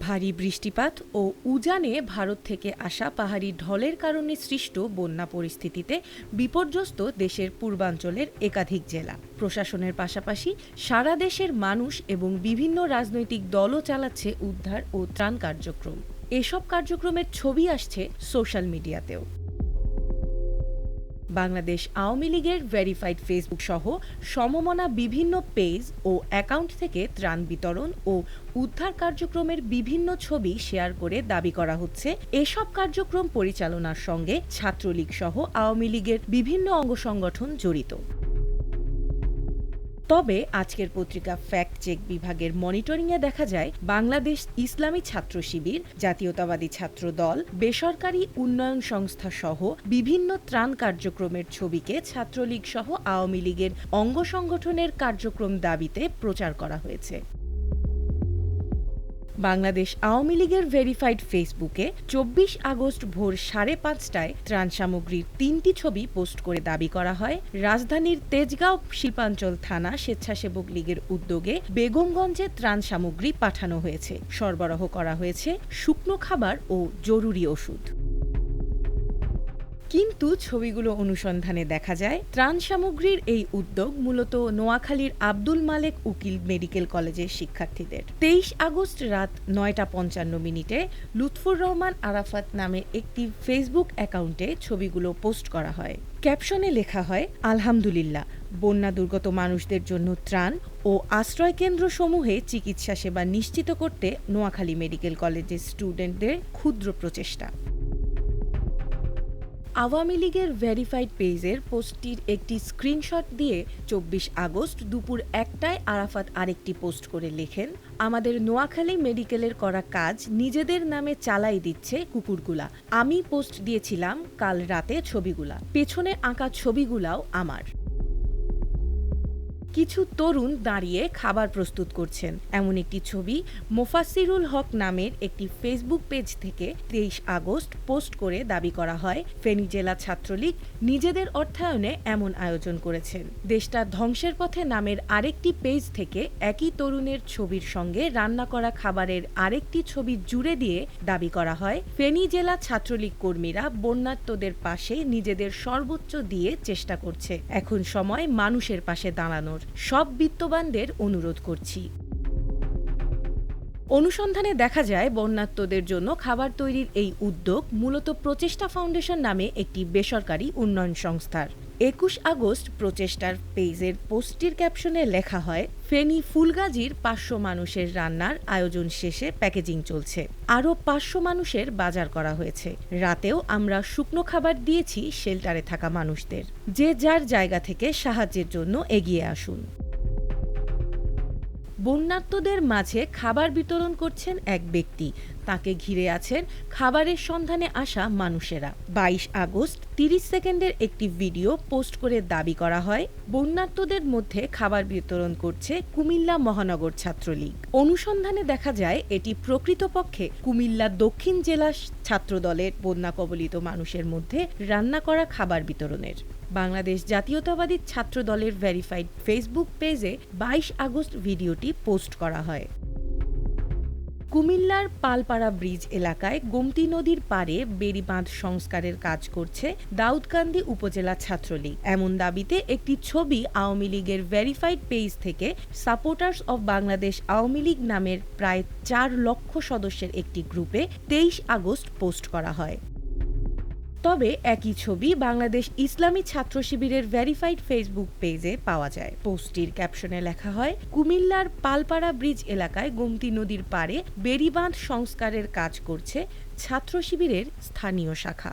ভারী বৃষ্টিপাত ও উজানে ভারত থেকে আসা পাহাড়ি ঢলের কারণে সৃষ্ট বন্যা পরিস্থিতিতে বিপর্যস্ত দেশের পূর্বাঞ্চলের একাধিক জেলা। প্রশাসনের পাশাপাশি সারা দেশের মানুষ এবং বিভিন্ন রাজনৈতিক দলও চালাচ্ছে উদ্ধার ও ত্রাণ কার্যক্রম। এসব কার্যক্রমের ছবি আসছে সোশ্যাল মিডিয়াতেও। বাংলাদেশ আওয়ামী লীগের ভেরিফাইড ফেসবুক সহ সমমনা বিভিন্ন পেজ ও অ্যাকাউন্ট থেকে ত্রাণ বিতরণ ও উদ্ধার কার্যক্রমের বিভিন্ন ছবি শেয়ার করে দাবি করা হচ্ছে। এসব কার্যক্রম পরিচালনার সঙ্গে ছাত্রলীগ সহ আওয়ামী লীগের বিভিন্ন অঙ্গ সংগঠন জড়িত। তবে আজকের পত্রিকা ফ্যাক্ট চেক বিভাগের মনিটরিংয়ে দেখা যায়, বাংলাদেশ ইসলামী ছাত্র শিবির, জাতীয়তাবাদী ছাত্র দল, বেসরকারি উন্নয়ন সংস্থা সহ বিভিন্ন ত্রাণ কার্যক্রমের ছবিকে ছাত্রলীগ সহ আওয়ামী লীগের অঙ্গ সংগঠনের কার্যক্রম দাবিতে প্রচার করা হয়েছে। বাংলাদেশ আওয়ামী লীগের ভেরিফাইড ফেসবুকে চব্বিশ আগস্ট ভোর সাড়ে পাঁচটায় ত্রাণ সামগ্রীর তিনটি ছবি পোস্ট করে দাবি করা হয়। রাজধানীর তেজগাঁও শিল্পাঞ্চল থানা স্বেচ্ছাসেবক লীগের উদ্যোগে বেগমগঞ্জে ত্রাণ সামগ্রী পাঠানো হয়েছে। সরবরাহ করা হয়েছে শুকনো খাবার ও জরুরি ওষুধ। কিন্তু ছবিগুলো অনুসন্ধানে দেখা যায়। ত্রাণ সামগ্রীর এই উদ্যোগ মূলত নোয়াখালীর আব্দুল মালেক উকিল মেডিকেল কলেজের শিক্ষার্থীদের। তেইশ আগস্ট রাত নয়টা পঞ্চান্ন মিনিটে লুৎফুর রহমান আরাফাত নামে একটি ফেসবুক অ্যাকাউন্টে ছবিগুলো পোস্ট করা হয়। ক্যাপশনে লেখা হয়, আলহামদুলিল্লাহ, বন্যা দুর্গত মানুষদের জন্য ত্রাণ ও আশ্রয়কেন্দ্র সমূহে চিকিৎসা সেবা নিশ্চিত করতে নোয়াখালী মেডিকেল কলেজের স্টুডেন্টদের ক্ষুদ্র প্রচেষ্টা। আওয়ামী লীগের ভেরিফাইড পেজের পোস্টটির একটি স্ক্রিনশট দিয়ে চব্বিশ আগস্ট দুপুর একটায় আরাফাত আরেকটি পোস্ট করে লেখেন, আমাদের নোয়াখালী মেডিকেলের করা কাজ নিজেদের নামে চালাই দিচ্ছে কুকুরগুলা। আমি পোস্ট দিয়েছিলাম কাল রাতে ছবিগুলা। পেছনে আঁকা ছবিগুলাও আমার। কিছু তরুণ দাঁড়িয়ে খাবার প্রস্তুত করছেন। এমন একটি ছবি মোফাসিরুল হক নামের একটি ফেসবুক পেজ থেকে তেইশ আগস্ট পোস্ট করে দাবি করা হয়, ফেনী জেলা ছাত্রলীগ নিজেদের অর্থায়নে এমন আয়োজন করেছেন। দেশটা ধ্বংসের পথে নামের আরেকটি পেজ থেকে একই তরুণের ছবির সঙ্গে রান্না করা খাবারের আরেকটি ছবি জুড়ে দিয়ে দাবি করা হয়, ফেনী জেলা ছাত্রলীগ কর্মীরা বন্যাত্মদের পাশে নিজেদের সর্বোচ্চ দিয়ে চেষ্টা করছে। এখন সময় মানুষের পাশে দাঁড়ানোর। সব বিত্তবানদের অনুরোধ করছি। অনুসন্ধানে দেখা যায়, বন্যাত্মদের জন্য খাবার তৈরির এই উদ্যোগ মূলত প্রচেষ্টা ফাউন্ডেশন নামে একটি বেসরকারি উন্নয়ন সংস্থার। একুশ আগস্ট প্রচেষ্টার পেজের পোস্টটির ক্যাপশনে লেখা হয়, ফেনী ফুলগাজীর পাঁচশো মানুষের রান্নার আয়োজন শেষে প্যাকেজিং চলছে। আরও পাঁচশো মানুষের বাজার করা হয়েছে। রাতেও আমরা শুকনো খাবার দিয়েছি শেল্টারে থাকা মানুষদের। যে যার জায়গা থেকে সাহায্যের জন্য এগিয়ে আসুন। বন্যাত্মদের মাঝে খাবার বিতরণ করছেন এক ব্যক্তি। তাকে ঘিরে আছেন খাবারের সন্ধানে আসা মানুষেরা। বাইশ আগস্ট তিরিশ সেকেন্ডের একটি ভিডিও পোস্ট করে দাবি করা হয়, বন্যাত্মদের মধ্যে খাবার বিতরণ করছে কুমিল্লা মহানগর ছাত্রলীগ। অনুসন্ধানে দেখা যায়, এটি প্রকৃতপক্ষে কুমিল্লা দক্ষিণ জেলা ছাত্রদলের বন্যা কবলিত মানুষের মধ্যে রান্না করা খাবার বিতরণের। বাংলাদেশ জাতীয়তাবাদী ছাত্র দলের ভেরিফাইড ফেসবুক পেজে বাইশ আগস্ট ভিডিওটি পোস্ট করা হয়। কুমিল্লার পালপাড়া ব্রিজ এলাকায় গোমতী নদীর পাড়ে বেড়িবাঁধ সংস্কারের কাজ করছে দাউদকান্দি উপজেলা ছাত্রলীগ। এমন দাবিতে একটি ছবি আওয়ামী লীগের ভেরিফাইড পেজ থেকে supporters of Bangladesh Awami League নামের প্রায় চার লক্ষ সদস্যের একটি গ্রুপে তেইশ আগস্ট পোস্ট করা হয়। তবে একই ছবি বাংলাদেশ ইসলামী ছাত্র শিবিরের ভেরিফাইড ফেসবুক পেজে পাওয়া যায়। পোস্টটির ক্যাপশনে লেখা হয়, কুমিল্লার পালপাড়া ব্রিজ এলাকায় গোমতী নদীর পাড়ে বেড়িবাঁধ সংস্কারের কাজ করছে ছাত্র শিবিরের স্থানীয় শাখা।